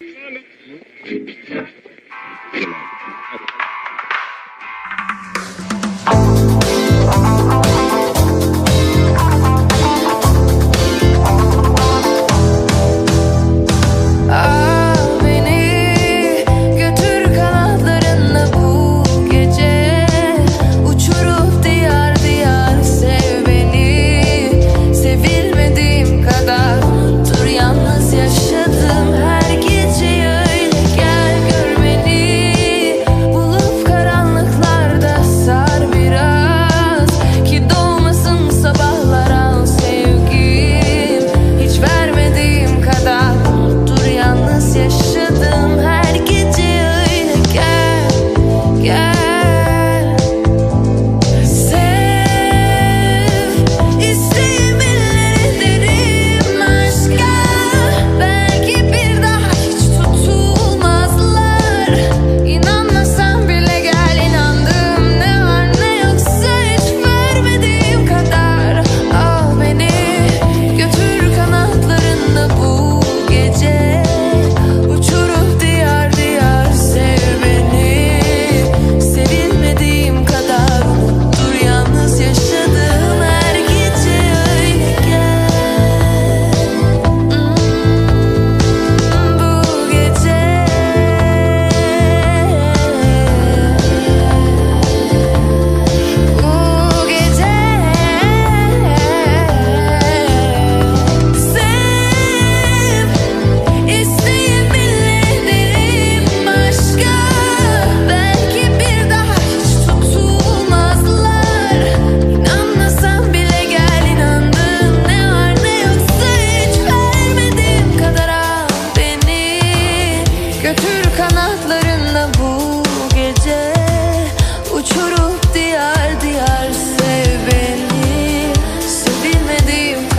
フェピター・フェラー。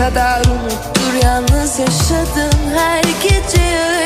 Kadar unuttur yalnız yaşadım her gece